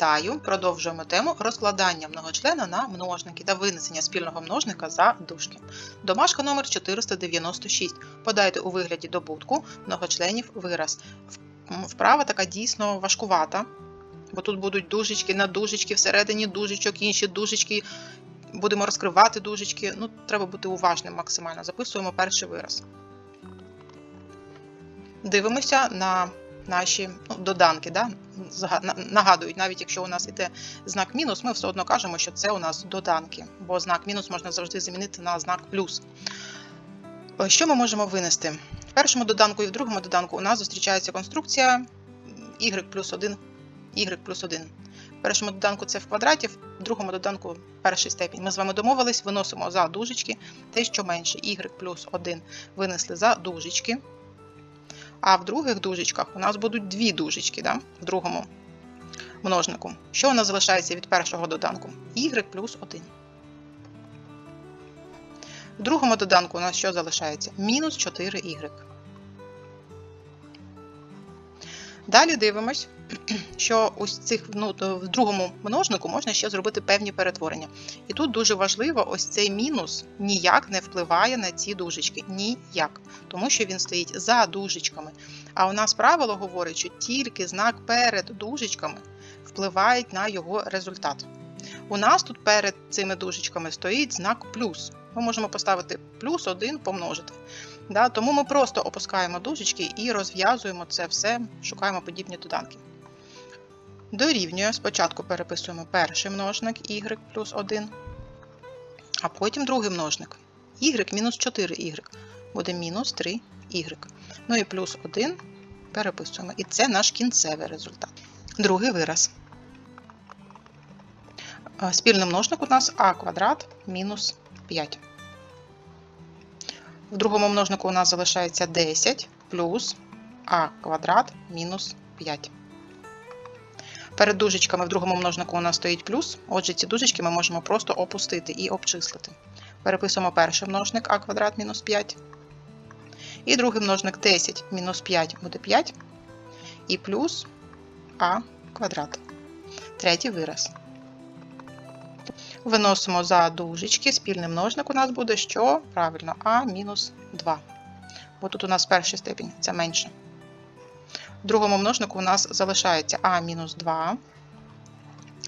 Вітаю! Продовжуємо тему розкладання многочлена на множники та винесення спільного множника за дужки. Домашка номер 496. Подайте у вигляді добутку многочленів вираз. Вправа така дійсно важкувата, бо тут будуть дужечки на дужечки, всередині дужечок, інші дужечки. Будемо розкривати дужечки. Ну, треба бути уважним максимально. Записуємо перший вираз. Дивимося на наші ну, доданки. Да? Нагадують, навіть якщо у нас іде знак мінус, ми все одно кажемо, що це у нас доданки, бо знак мінус можна завжди замінити на знак плюс. Е, Що ми можемо винести? В першому доданку і в другому доданку у нас зустрічається конструкція y плюс 1, y плюс 1. В першому доданку це в квадраті, в другому доданку перший степінь. Ми з вами домовились, виносимо за дужечки те, що менше y плюс 1 винесли за дужечки. А в других дужечках у нас будуть дві дужечки, да? в другому множнику. Що у нас залишається від першого доданку? y плюс 1. В другому доданку у нас що залишається? Мінус 4y. Далі дивимось, що ось цих ну, в другому множнику можна ще зробити певні перетворення. І тут дуже важливо, ось цей мінус ніяк не впливає на ці дужечки. Ніяк. Тому що він стоїть за дужечками. А у нас правило говорить, що тільки знак перед дужечками впливає на його результат. У нас тут перед цими дужечками стоїть знак плюс. Ми можемо поставити плюс 1 помножити. Да? Тому ми просто опускаємо дужечки і розв'язуємо це все, шукаємо подібні доданки. Дорівнює, спочатку переписуємо перший множник y плюс 1, а потім другий множник y мінус 4y буде мінус 3y. Ну і плюс 1 переписуємо. І це наш кінцевий результат. Другий вираз. Е, Спільний множник у нас а квадрат мінус 5. В другому множнику у нас залишається 10 плюс а квадрат мінус 5. Перед дужечками в другому множнику у нас стоїть плюс, отже, ці дужечки ми можемо просто опустити і обчислити. Переписуємо перший множник а квадрат мінус 5. І другий множник 10 мінус 5 буде 5. І плюс а квадрат. Третій вираз. Виносимо за дужечки, спільний множник у нас буде що? Правильно, а мінус 2. Бо тут у нас перший степінь, це менше. В другому множнику у нас залишається а мінус 2,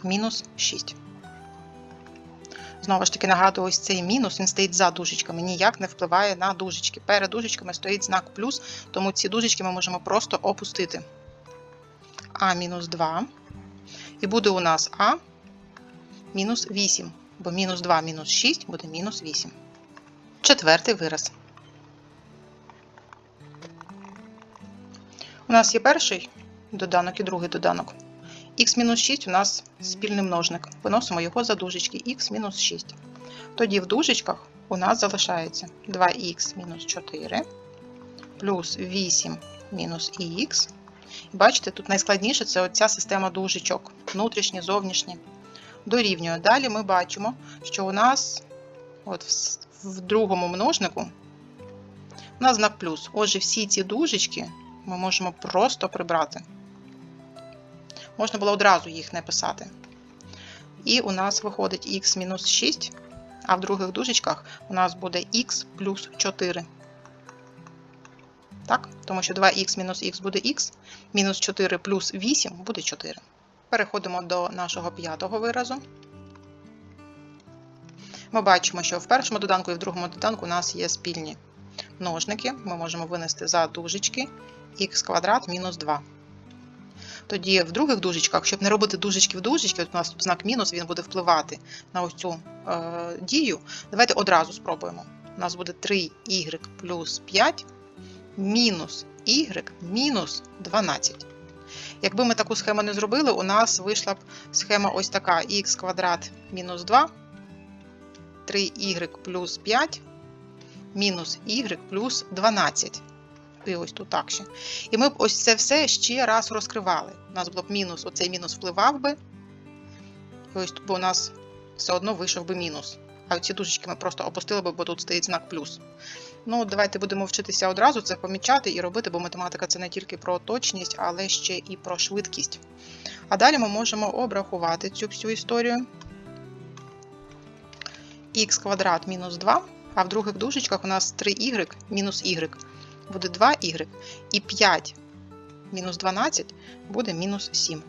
мінус 6. Знову ж таки, нагадую, ось цей мінус, він стоїть за дужечками, ніяк не впливає на дужечки. Перед дужечками стоїть знак плюс, тому ці дужечки ми можемо просто опустити. А мінус 2. І буде у нас А мінус 8, бо мінус 2 мінус 6 буде мінус 8. Четвертий вираз. У нас є перший доданок і другий доданок. х мінус 6 у нас спільний множник. Виносимо його за дужечки х мінус 6. Тоді в дужечках у нас залишається 2х мінус 4 плюс 8 мінус х. Бачите, тут найскладніше це оця система дужечок, внутрішні, зовнішні. Дорівнює. Далі ми бачимо, що у нас от в, другому множнику у нас знак плюс. Отже, всі ці дужечки ми можемо просто прибрати. Можна було одразу їх не писати. І у нас виходить х мінус 6, а в других дужечках у нас буде х плюс 4. Так? Тому що 2х мінус х буде х, мінус 4 плюс 8 буде 4. Переходимо до нашого п'ятого виразу. Ми бачимо, що в першому доданку і в другому доданку у нас є спільні множники. Ми можемо винести за дужечки х квадрат мінус 2. Тоді в других дужечках, щоб не робити дужечки в дужечки, от у нас тут знак мінус, він буде впливати на ось цю е, дію. Давайте одразу спробуємо. У нас буде 3y плюс 5 мінус y мінус 12. Якби ми таку схему не зробили, у нас вийшла б схема ось така: х квадрат мінус 2, 3y плюс 5, мінус y плюс 12. І ось тут так ще. І ми б ось це все ще раз розкривали. У нас було б мінус, оцей мінус впливав би. І ось тут у нас все одно вийшов би мінус. А ці дужечки ми просто опустили би, бо тут стоїть знак плюс. Ну, давайте будемо вчитися одразу це помічати і робити, бо математика це не тільки про точність, але ще і про швидкість. А далі ми можемо обрахувати цю всю історію. х квадрат мінус 2, а в других дужечках у нас 3y мінус y буде 2y, і 5 мінус 12 буде мінус 7.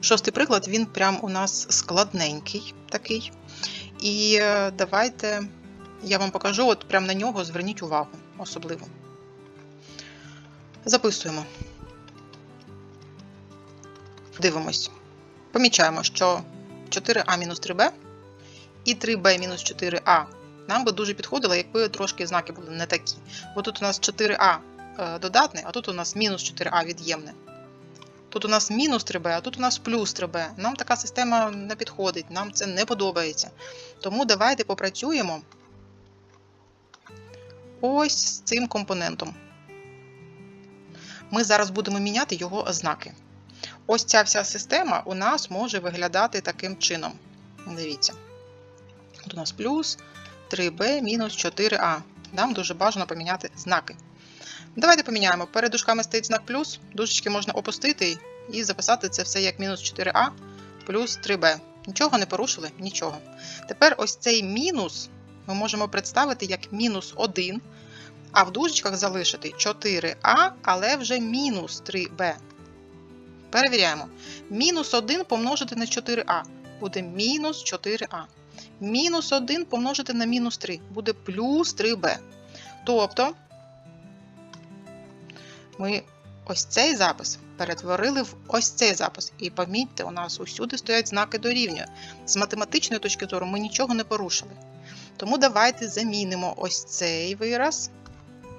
Шостий приклад, він прям у нас складненький такий. І е, давайте я вам покажу, от прямо на нього зверніть увагу особливо. Записуємо. Дивимось. Помічаємо, що 4а-3b і 3b-4а нам би дуже підходило, якби трошки знаки були не такі. Бо тут у нас 4а е, додатне, а тут у нас мінус 4а від'ємне. Тут у нас мінус 3b, а тут у нас плюс 3b. Нам така система не підходить, нам це не подобається. Тому давайте попрацюємо ось з цим компонентом. Ми зараз будемо міняти його ознаки. Ось ця вся система у нас може виглядати таким чином. Дивіться. Тут у нас плюс 3b мінус 4а. Нам дуже бажано поміняти знаки. Давайте поміняємо. Перед дужками стоїть знак плюс, дужечки можна опустити і записати це все як мінус 4а плюс 3b. Нічого не порушили? Нічого. Тепер ось цей мінус ми можемо представити як мінус 1, а в дужечках залишити 4а, але вже мінус 3b. Перевіряємо. Мінус 1 помножити на 4а буде мінус 4а. Мінус 1 помножити на мінус 3 буде плюс 3b. Тобто ми ось цей запис перетворили в ось цей запис. І помітьте, у нас усюди стоять знаки дорівнює. З математичної точки зору ми нічого не порушили. Тому давайте замінимо ось цей вираз.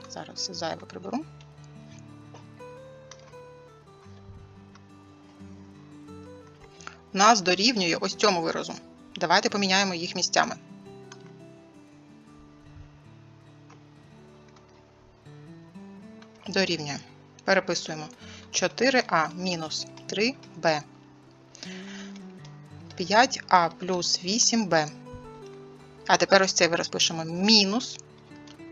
Зараз зайве приберу. Нас дорівнює ось цьому виразу. Давайте поміняємо їх місцями. Дорівнює. Переписуємо 4а мінус 3b. 5а плюс 8b. А тепер ось цей вираз пишемо мінус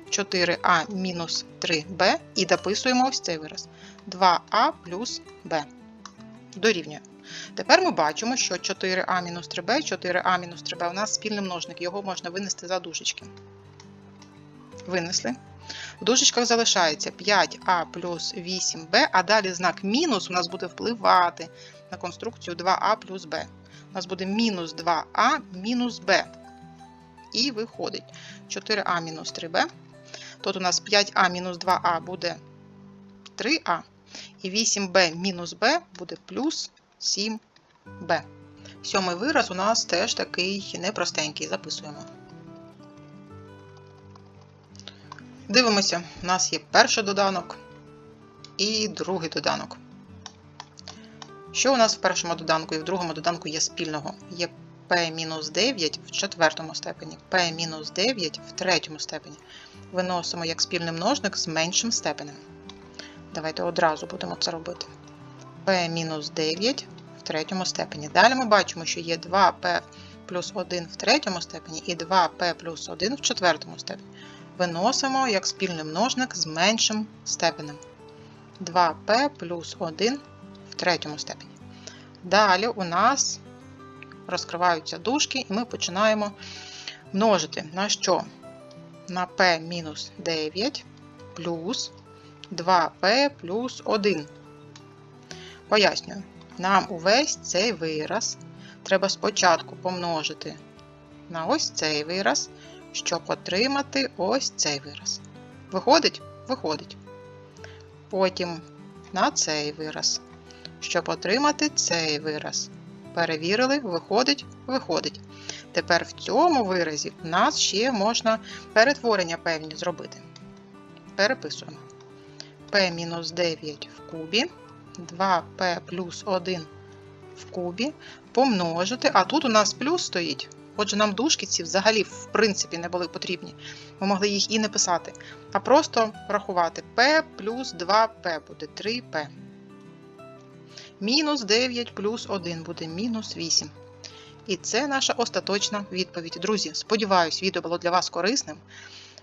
4а мінус 3b і дописуємо ось цей вираз 2а плюс b. Дорівнює. Тепер ми бачимо, що 4а мінус 3b, 4а мінус 3b у нас спільний множник, його можна винести за дужечки. Винесли. В дужечках залишається 5а плюс 8b, а далі знак мінус у нас буде впливати на конструкцію 2а плюс b. У нас буде мінус 2а мінус b. І виходить 4а мінус 3b. Тут у нас 5а мінус 2а буде 3а. І 8b мінус b буде плюс 7b. Сьомий вираз у нас теж такий непростенький. Записуємо. Дивимося, у нас є перший доданок і другий доданок. Що у нас в першому доданку і в другому доданку є спільного? Є p-9 в четвертому степені, p-9 в третьому степені. Виносимо як спільний множник з меншим степенем. Давайте одразу будемо це робити. p-9 в третьому степені. Далі ми бачимо, що є 2p плюс 1 в третьому степені і 2p плюс 1 в четвертому степені. Виносимо як спільний множник з меншим степенем. 2p плюс 1 в третьому степені. Далі у нас розкриваються дужки, і ми починаємо множити на що? На p-9 плюс 2p плюс 1. Пояснюю, нам увесь цей вираз треба спочатку помножити на ось цей вираз, щоб отримати ось цей вираз. Виходить? Виходить. Потім на цей вираз, щоб отримати цей вираз. Перевірили, виходить, виходить. Тепер в цьому виразі в нас ще можна перетворення певні зробити. Переписуємо p-9 в кубі, 2p плюс 1 в кубі, помножити, а тут у нас плюс стоїть. Отже, нам дужки ці взагалі, в принципі, не були потрібні. Ми могли їх і не писати, а просто рахувати p плюс 2p буде 3p. Мінус 9 плюс 1 буде мінус 8. І це наша остаточна відповідь. Друзі, сподіваюсь, відео було для вас корисним.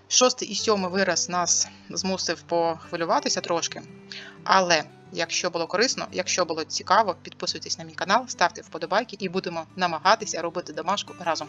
Шостий і сьомий вираз нас змусив похвилюватися трошки. Але якщо було корисно, якщо було цікаво, підписуйтесь на мій канал, ставте вподобайки і будемо намагатися робити домашку разом.